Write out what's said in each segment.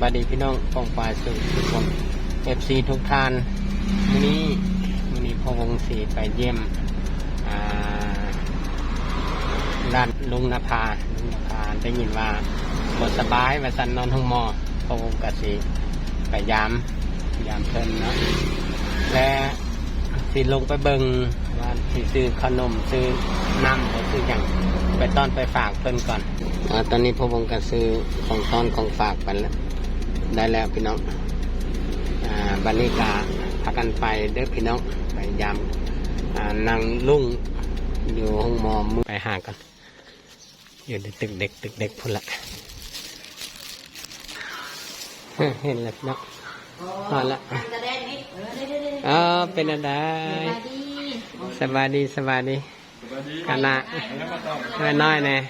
วัสดีพี่น้องฟองฝ่ายสุขทุกคนเอฟซีทุกท่านวันนี้วันนี้พอวงศรีไปเยี่ยมอ่าร้านลุงนภาลุงนภาได้ยินว่าบสบายว่าสันนอนห้องมอพอวงกสีไปยามยามเพิ่นเนาะและสิลงไปเบิงว่าสิซื้อขนมซื้อน้ำหรือซื้ออย่างไปต้อนไปฝากเพิ่นก่อนอตอนนี้พอวงก็ซื้อของต้อนของฝากไปแล้ว ได้แล้วพี่น้องอ่าบันนี้กาพากันไปเด้อพี่น้องไปยามอ่านางลุงอยู่ห้องหมอมือไปหากันอยู่ในตึกเด็กตึกเด็กพุ่นละเฮ้ยเห็นแล้วพี่น้องมาละเออเป็นอะไรสบายดีสบายดีกันนะน้อยๆเนี่ย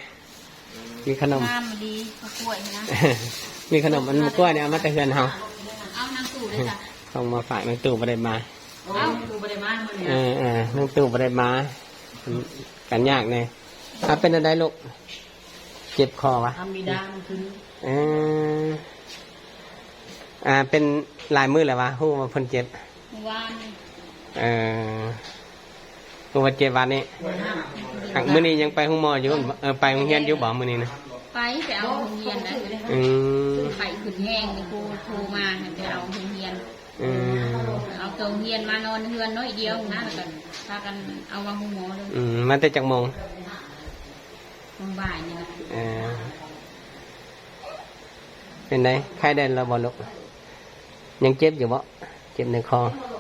มีขนม งามมันดีมะกล้วยนะมีขนมมันกล้วยเนี่ยเอามาแต่เฮือนเฮาเอานางสู่เลยจ้ะส่งมาฝากนางตู่บ่ได้มาเอาดูบริมามันเออเออนางตู่บ่ได้มากันยากแน่อะเป็นอะไรลูกเจ็บคอวะทำมีดามันขึ้นเอออ่าเป็นลายมือแล้ววะฮู้ว่าเพิ่นเจ็บเมื่อวานเออ ฮู้ว่าเจ็บวันนี้หักมื้อนี้ยังไปห้องหมออยู่บ่เออไปโรงเรียนอยู่บ่มื้อนี้นะไปไปเอาโรงเรียนนะอืมไข่ขึ้นแห้งนี่ครูโทรมาให้ไปเอาโรงเรียนอืมเอาตัวโรงเรียนมานอนเฮือนน้อยเดียวนะแล้วกันพากันเอามาหุงหมอเลยอืมมาแต่จักโมงตอนบ่ายนี่นะเออเป็นไงไข้ได้แล้วบ่ลูกยังเจ็บอยู่บ่เจ็บในคอยัง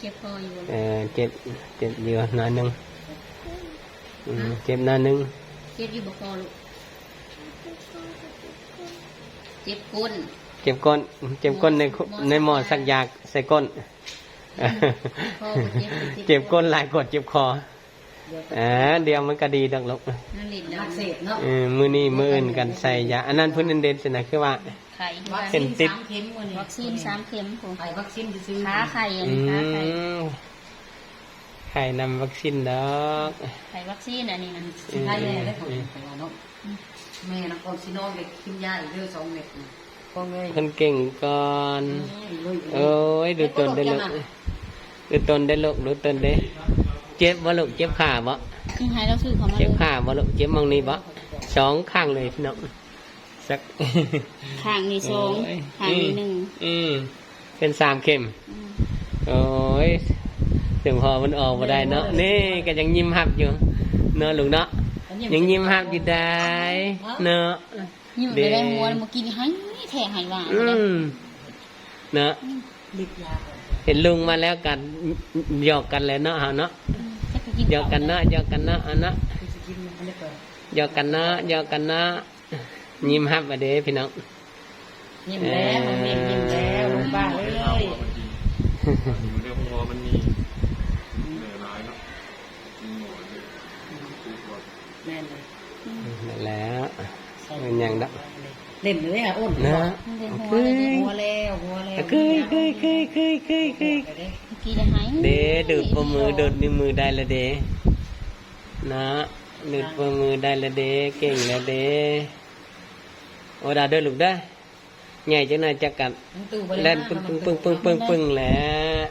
เจ็บคออยู่เออเจ็บเจ็บอยู่หน่อยหนึงอืมเจ็บหน่อยหนึงเจ็บอยู่บคอลูกเจ็บก้นเจ็บก้นเจ็บก้นในคุในหมอสักยาใส่ก้นเออเจ็บก้นหลายกดเจ็บคอเออเดี๋ยวมันก็ดีดอกลูกนั่นลิ้นนะอักเสบเนาะเออมือนี้มืออื่นกันใส่ยาอันนั้นเพื้นเด่นๆสินะคือว่า ไข่วัคเห็ซีนนติดสามเข็มวันนี้วัคซีนสามเข็มผมไอ้วัคซีนซื้อขาไข่อันอืนี้ขาไข่มไข่นำวัคซีนดอกไข่วัคซีนอันนี้นะสิให้แม่ได้ผลไปว่าเนาะแม่นักออมซิโนเด็กกินยาอีกเด้อสองเม็ดนะพ่อแม่เพิ่นเก่งก่อนโอ้ยดูตนได้ลูกดูตนได้ลูกดูตนได้เจ็บบ่ลูกเจ็บขาบ่คือให้เราซื้อเขามาเจ็บเลยขาบ่ลูกเจ็บมองนี้บ่สองข้างเลยพี่น้อง สักข้างนี้สองโอ้ยข้างนี้หนึ่งอืมเป็นสามเข็มอืมโอ้ยถึงพอมันออกมาได้เนาะนี่ก็ยังยิ้มหับอยู่เนาะลูกเนาะยังยิ้มหับอยู่ได้เนาะยิ้มไปได้หัวเมื่อกี้นี่ให้แถให้หวานอืเลยมเนาะลิกยาเห็นลุงมาแล้วกันหยอกกันเลยเนาะเอาเนาะจะไปกินหยอกกันเนาะหยอกกันเนาะเอาเนาะคือจะกินอันนี้ก่อนหยอกกันเนาะหยอกกันเนาะ ยิ้มหับมาเด้พี่น้องยิ้มแล้วมันเมยิ้มแล้วลุงป้าเอ้ยอยู่ในหัวมันมีเหนื่อยร้ายเนาะมีหมอนด้วยทุกวันแม่นเลยนั่นแหล้วเป็นอย่างดักเล่นเลยอะอ้นเนาะมันเป็นหัวเลยดิหัวแล้วหัวแล้วเคยเคยเคยเคยเคยเคยเมื่อกี้ได้ให้เด้ดูดปมือดูดนิ้วมือได้ละเด้นะดูดปมือได้ละเด้เก่งละเด้ โอ้ดาเด้อลูกเด้อใหญ่จังหน่อยจักกันตู้บริเล่นปึ้งปึ้งปึ้งปึ้งปึ้งปึ้งแหล้ว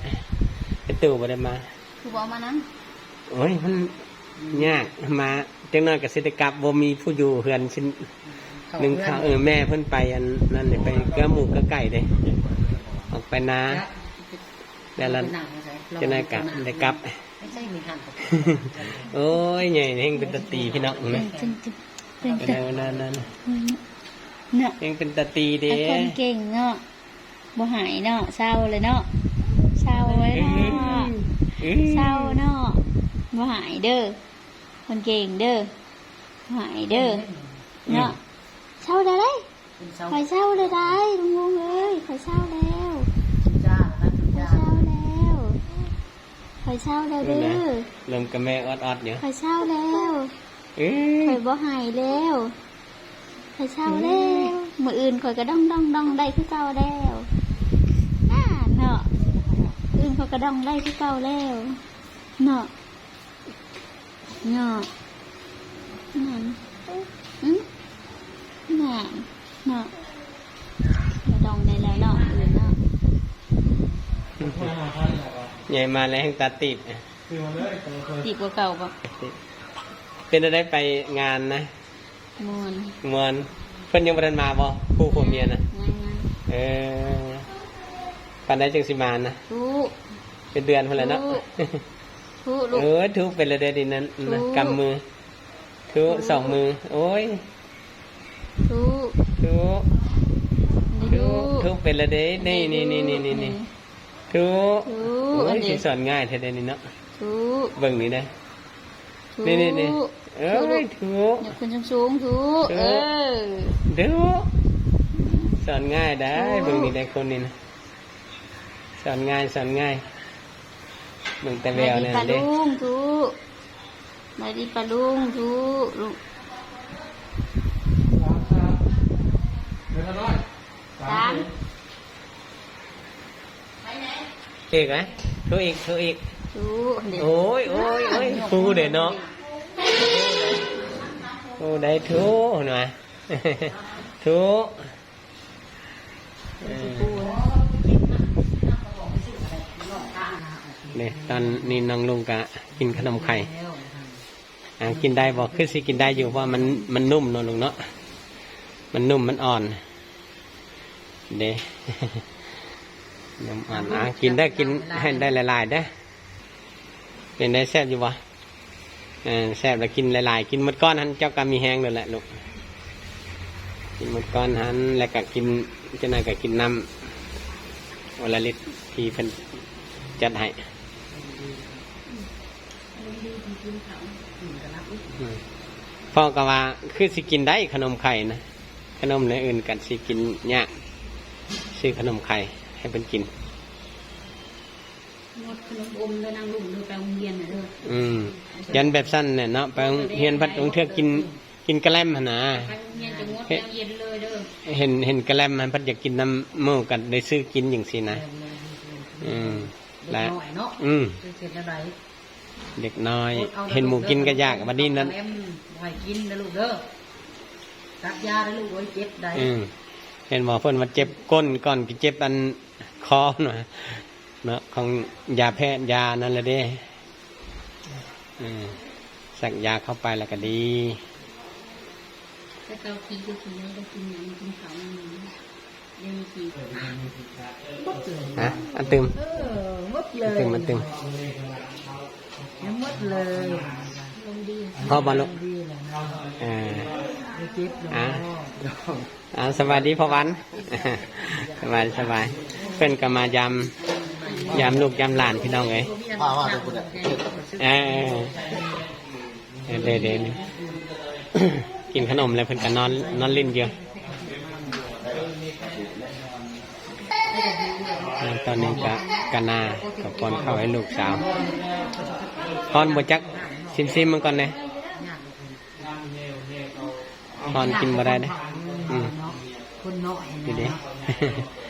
ไอตู่บ่ได้มาคือบอกมานั้นโอ้ยมันยากมาจังหน่อยกับเศรษฐกับบ่มีผู้อยู่เฮือนชิ้นหนึ่งข้าวเออแม่เพิ่นไปอันนั่นเนี่ยไปเกลือหมูเกลือไก่เด้ออกไปนาแต่ละจังหน่อยกะได้กลับไม่ใช่มีหันโอ้ยใหญ่เฮงเป็นตาตีพี่น้องนะจริงจริงเป็นเป็นแต่แนวนั้นนั่น เนาะเฮงเป็นตาตีเด้ไอ้คนเก่งเนาะบ่หายเนาะเศร้าเลยเนาะเศร้าไว้เนาะอื้อเศร้าเนาะบ่หายเด้อคนเก่งเด้อบ่หายเด้อเนาะเศร้าได้เลยเป็นเสาคอยเศร้าเลยได้ลุงงงเลยคอยเศร้าแล้วจุนจ้าแล้วจุนคอยจ้าเศร้าแล้วคอยเศร้าแล้วเด้อเริ่มกับแม่ออดๆอยู่คอยเศร้าแล้วอื้คออยบ่หายแล้ว ข่อยเช้าแล้วมืออื่นคอยก็ดองดองดองได้คือเก่าแล้วน่าเนาะอื่นคอยก็ดองได้คือเก่าแล้วเนาะเนาะนั่นอืมนั่นเนาะมาดองได้แล้วเนาะอื่นเนาะใหญ่มาแล้วงตาติดติดกว่าเก่าปะเป็นอะไรไปงานนะ มวนมวนเพิ่นยังบ่ทันมาบ่ผู้ผัวเมียนะงานงานเออปานใดจึงสิมานะทุกเป็นเดือนพุ่นแหล้วเนาะทุกลูกเออทุกเป็นระเดดินนั้นนะถูกำมือทุสองมือ โอ้ยทุกทุนี่ทุลูกทุเป็นระเดนี่นี่นี่นี่นี่นี่ทุทุโอ้กอัยนสินี้สอนง่ายแท้เดนี่เนาะทุกเบิ่งนี่นะทุก นี่นี่นี่เออทุกทุอย่าขึ้นสูงๆทุกถูกเออทุสอนง่ายได้เบิ่งนี่ได้คนนี่นะสอนง่ายสอนง่ายเบิ่งแต่แววมาเนี่ดียปลาเด้ลุงทุกมาดีปลาลุงทุกลูกเดี๋ยวน้อยสามอีกไหมทุอีกทุอีกทุกเด็กโอ้ยโอ้ยโอ้ยครูเด็ดเนาะ ครูได้ทุหน่อยทุเออเนี่ยตอนนี้น้องลุงกะกินขนมไข่อ่ากินได้บอกคือสิกินได้อยู่เพราะมันมันนุ่มเนะลุงเนาะมันนุ่มมันอ่อนเด้นุ่มอ่อนอะกินได้กินให้ได้หลายๆได้เป็นได้แซ่บอยู่วะ แซ่บแล้วกินหลายๆ กินมดก้อนหันเจ้ากรรมมีแห้งเลยแหละลูกกินมดก้อนหันแล้วก็กินเจะนายก็กินน้ำวันละลิตรที่เป็นจัดให้พ่อก็ว่าคือสิกินได้ขนมไข่นะขนมในอื่นกันสิกินยากซื้อขนมไข่ให้เป็นกิน ขนมอมเลยนางลุงเลยไปโรงเรียนน่ะเด้ออืมยันแบบสั้นเนี่ยเนาะไปโรงเฮียนพัดองเทือกกินกินกระแลมหั่นนะไปโรงเรียนจะงดแล้วเย็นเลยเด้อเห็นเห็นกระแลมมันพัดอยากกินน้ำหมูกันได้ซื้อกินอย่างสินะอืมแล้และวเนาะอืมเสร็จแล้วไดเด็กน้อย เห็นหมูกินก็ยากบัดนี้นั้นแม่ไหวกินนะลูกเด้อรับยาแล้วลูกโอ้ยเจ็บได้อืมเห็นหมอเพิ่นมาเจ็บก้นก่อนกิเจ็บอันคอหน่อย เนาะของยาแพทย์ยานั่นแหละเด้อืมสักยาเข้าไปแล้วก็ดีแต่เกาขี้ก็ขี้ได้กินหยังกินข้าวมันยังมีขี้ฮะอันตึมเออหมดเลอันยตึมอันตึมยังหมดเลยลงดีพ่อบอลลูกดีเลยนะอ่าไม่เจ็บหรอกอะอ่าสวัสดีพ่อวันสบายสบายเพื่อนก็มายำ ยำลูกยำหลานพี่น้องเอ้ยว่าว่าตัวคุณอะเออเออเดี๋ยวเดี๋ยวกินขนมแล้วเพื่อนก็นอนนอนลิ้นเยอะอ่าตอนนี้ก็กะนากับปอนเข้าวให้ลูกสาวพอนบจักซิมซิมมันก่อนเลยพอนกินบ่ได้เด้ออืมคนน้อยดีนะเด้ตามคนน้อย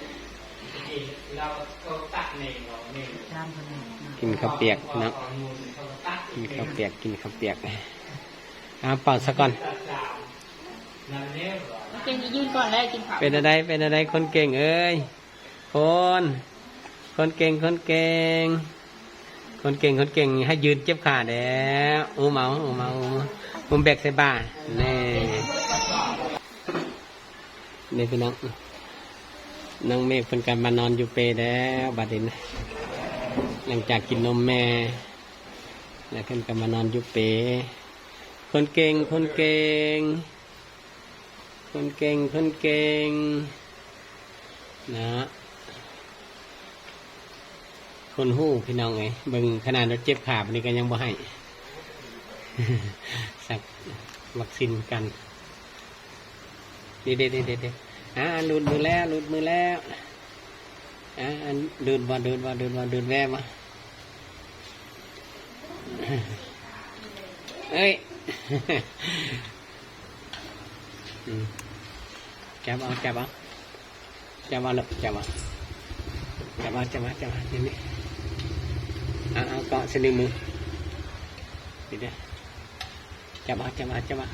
กินข้าวเปียกเนาะกินข้าวเปียกกินข้าวเปียกอ่าเป่าซะก่อนเป็นยืนก่อนแล้วกินข้าวเป็นอะไรเป็นอะไรคนเก่งเอ้ยคน คนเก่งคนเก่ง คนเก่งคนเก่งให้ยืนเจ็บขาแล้วอู้เมาอู้เมาอู้เมาอุ้มแบกใส่บ่านี่นี่พี่น้อง น้องเมฆเป็นการมานอนอยู่เปแล้วบัดนี้นะหลังจากกินนมแม่แล้วเพิ่นก็มานอนอยู่เป คนเก่งคนเก่ง คนเก่งคนเก่งนะคนหู้พี่น้องไงบิ่งขนาดเราเจ็บขาบนี่ก็ยังบ่ให้สักวัคซีนกันเด็ดเด็ดเด็ดเด็ด อ่าหลุดมือแล้วหลุดมือแล้วอ่าอันดูดบ่ดูดบ่ดูดบ่ดูดแวบบ่เอ้ยจับเอาจับเอาจับเอาหลูกจับเอาจับเอาจับเอาจับเอานี่นี่เอาเอาเกาะสนิ้วมือนี่เด้อจับเอาจับเอาจับเอา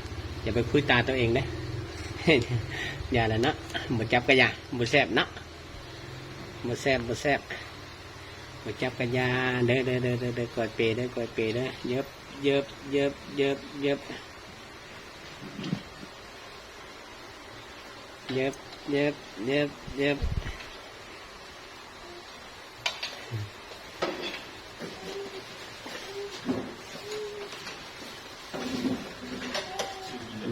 อย่าไปคุยตาตัวเองเด้อ เด้อเด้อเด้อเด้อกอดเปรย์เด้อกอดเปรย์เด้อเย็บเย็บเ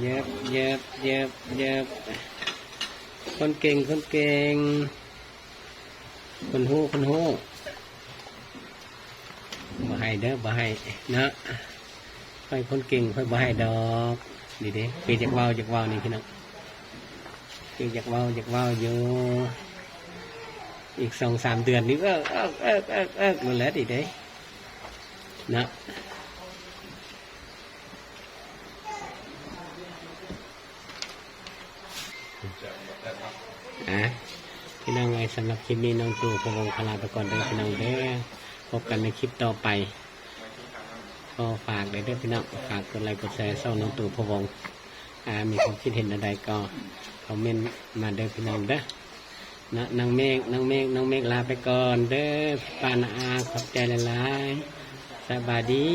ย็บ เย็บเย็บเย็บคนเก่งคนเก่ง คนหู้คนหูบ่ให้เด้อบ่ให้นะค่อยคนเก่งค่อยบ่ให้ดอกดีเด้เกจากว่าวจากว่าวนี่พี่น้องเกจากว่าวจากว่าวอยู่อีกสองสามเดือนนี้ก็เออเออเออเออหมดแล้วดีเด้นะ อะพี่น้องไงสำหรับคลิปนี้น้องตู่พงศ์คลาไปก่อนเด้อพี่น้องเด้อพบกันในคลิปต่อไปก็ฝากเด้อพี่น้องฝากกดไลค์กดแชร์ช่องน้องตู่พงศ์อ่ามีความคิดเห็นอะไรก็คอมเมนต์มาเด้อพี่น้องเด้อนะนางเมฆนางเมฆนางเมฆลาไปก่อนเด้อปานาอาขอบใจหลายๆสบายดี